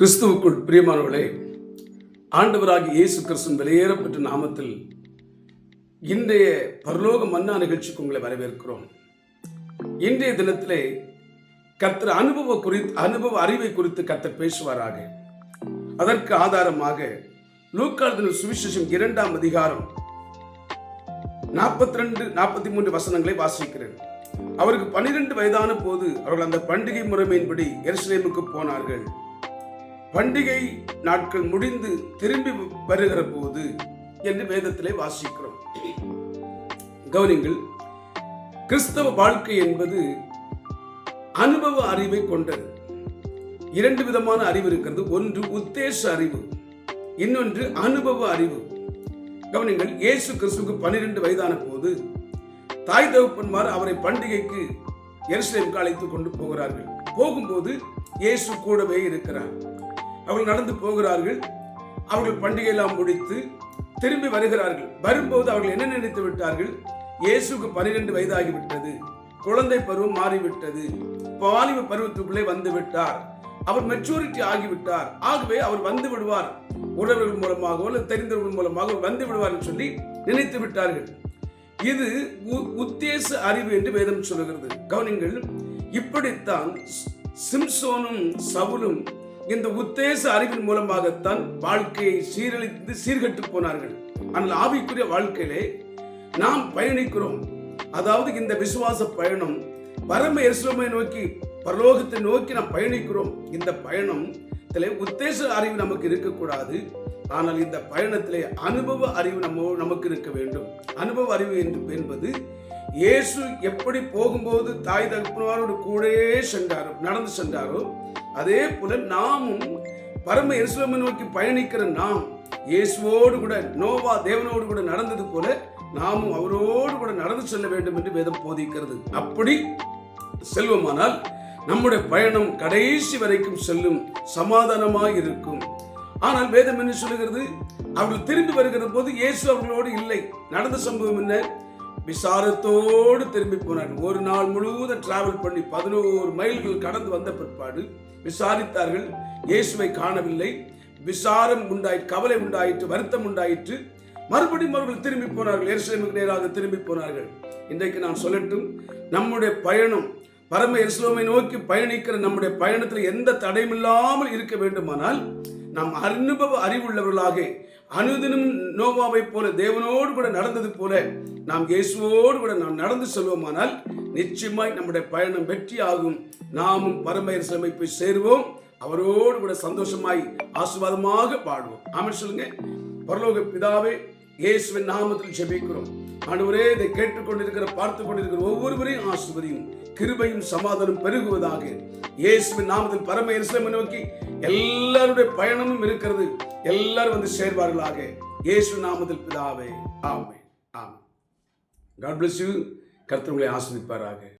கிறிஸ்துவுக்குள் பிரியமானவர்களே ஆண்டவராக இயேசு கிறிஸ்துவின் வெளியேறப்பட்ட நாமத்தில் இன்றைய பரலோக மன்னா நிகழ்ச்சிக்கு உங்களை வரவேற்கிறோம். இன்றைய தினத்திலே கர்த்தர் அனுபவ குறித்து அனுபவ அறிவை குறித்து கர்த்தர் பேசுவாராக. அதற்கு ஆதாரமாக லூக்காள் சுவிசேஷம் இரண்டாம் அதிகாரம் நாற்பத்தி ரெண்டு நாற்பத்தி மூன்று வசனங்களை வாசிக்கிறேன். அவருக்கு பனிரெண்டு வயதான போது அவர்கள் அந்த பண்டிகை முறைமையின்படி எருசலேமுக்கு போனார்கள். பண்டிகை நாட்கள் முடிந்து திரும்பி வருகிற போது என்று வேதத்திலே வாசிக்கிறோம். கவனிங்கள் கிறிஸ்தவ வாழ்க்கை என்பது அனுபவ அறிவை கொண்டது. இரண்டு விதமான அறிவு இருக்கிறது. ஒன்று உத்தேச அறிவு இன்னொன்று அனுபவ அறிவு. கவனிங்கள் இயேசு கிறிஸ்துவுக்கு பன்னிரண்டு வயதான போது தாய் தகப்பன்மார் அவரை பண்டிகைக்கு எருசலேமுக்கு அழைத்து கொண்டு போகிறார்கள். போகும்போது இயேசு கூடவே இருக்கிறார். அவர்கள் நடந்து போகிறார்கள். அவர்கள் பண்டிகையெல்லாம் முடித்து திரும்பி வருகிறார்கள். வரும்போது அவர்கள் என்ன நினைத்து விட்டார்கள்? இயேசுக்கு பனிரெண்டு வயதாகிவிட்டது. குழந்தை பருவம் மாறிவிட்டது. வாலிப பருவத்துக்குள்ளே வந்து விட்டார். அவர் மெச்சூரிட்டி ஆகிவிட்டார். ஆகவே அவர் வந்து விடுவார். உறவுகள் மூலமாகவோ அல்லது தெரிந்தவர்கள் மூலமாக வந்து விடுவார் என்று சொல்லி நினைத்து விட்டார்கள். இது உ- உத்தேச அறிவு என்று வேதம் சொல்லுகிறது. கவனிங்கள் இப்படித்தான் சிம்சோனும் சவுலும் இந்த உத்தேச அறிவின் மூலமாகத்தான் வாழ்க்கையை சீரழித்து சீர்கட்டு போனார்கள். ஆனால் ஆவிக்குரிய வாழ்க்கையிலே நாம் பயணிக்கிறோம். அதாவது இந்த விசுவாச பயணம் பரம எருசலேமை நோக்கி பரலோகத்தை நோக்கி நாம் பயணிக்கிறோம். இந்த பயணம் உத்தேச அறிவு நமக்கு இருக்கக்கூடாது. ஆனால் இந்த பயணத்திலே அனுபவ அறிவு நம்ம நமக்கு இருக்க வேண்டும். அனுபவ அறிவு என்று என்பது இயேசு எப்படி போகும்போது தாய் தகப்பனோடு கூடவே சென்றாரோ நடந்து சென்றாரோ அதே போல நாமும் பரம எருசலேமை நோக்கி பயணிக்கிற நாம் இயேசுவோடு கூட நோவா தேவனோடு கூட நடந்தது போல நாமும் அவரோடு கூட நடந்து செல்ல வேண்டும் என்று வேதம் போதிக்கிறது. அப்படி செல்வமானால் நம்முடைய பயணம் கடைசி வரைக்கும் செல்லும் சமாதானமாக இருக்கும். ஆனால் வேதம் என்ன சொல்லுகிறது? அவர்கள் திரும்பி வருகிற போது இயேசு அவர்களோடு இல்லை. நடந்த சம்பவம் என்ன? விசாரத்தோடு திரும்பி போனார்கள் ஒரு நாள் முழுவதும் டிராவல் பண்ணி பதினோரு மைல்கள் கடந்து வந்த பிற்பாடு விசாரித்தார்கள். இயேசுவை காணவில்லை. விசாரம் உண்டாயிற்று கவலை உண்டாயிற்று வருத்தம் உண்டாயிற்று. மறுபடியும் அவர்கள் திரும்பி போனார்கள். எருசலேமுக்கு நேராக திரும்பி போனார்கள். இன்றைக்கு நான் சொல்லட்டும் நம்முடைய பயணம் பரம எருசலேமை நோக்கி பயணிக்கிற நம்முடைய பயணத்தில் எந்த தடையும் இல்லாமல் இருக்க வேண்டுமானால் நாம் அனுபவ அறிவுள்ளவர்களாக அனுதினம் நோவாவை போல தேவனோடு கூட நடந்தது போல நாம் இயேசுவோடு கூட நாம் நடந்து செல்வோமானால் நிச்சயமாய் நம்முடைய பயணம் வெற்றி ஆகும் நாமும் பரம்பயர் சிலமை போய் சேருவோம். அவரோடு கூட சந்தோஷமாய் ஆசீர்வாதமாக பாடுவோம் ஆமாம் சொல்லுங்க. பரலோக பிதாவே இயேசுவின் நாமத்தில் ஜெபிக்கிறோம். ஆண்டவரே இதை கேட்டுக்கொண்டிருக்கிற பார்த்து கொண்டிருக்கிற ஒவ்வொருவரையும் ஆசிர்வதியும் கிருபையும் சமாதானம் பெருகுவதாக இயேசுவின் நாமத்தில் பரம எருசலேமை நோக்கி எல்லாருடைய பயணமும் இருக்கிறது. எல்லாரும் வந்து சேர்வார்களாக. இயேசு நாமத்தில் பிதாவே. ஆமே ஆமே காட் பிளஸ் யூ கர்த்தவங்களை ஆஸ்வதிப்பாராக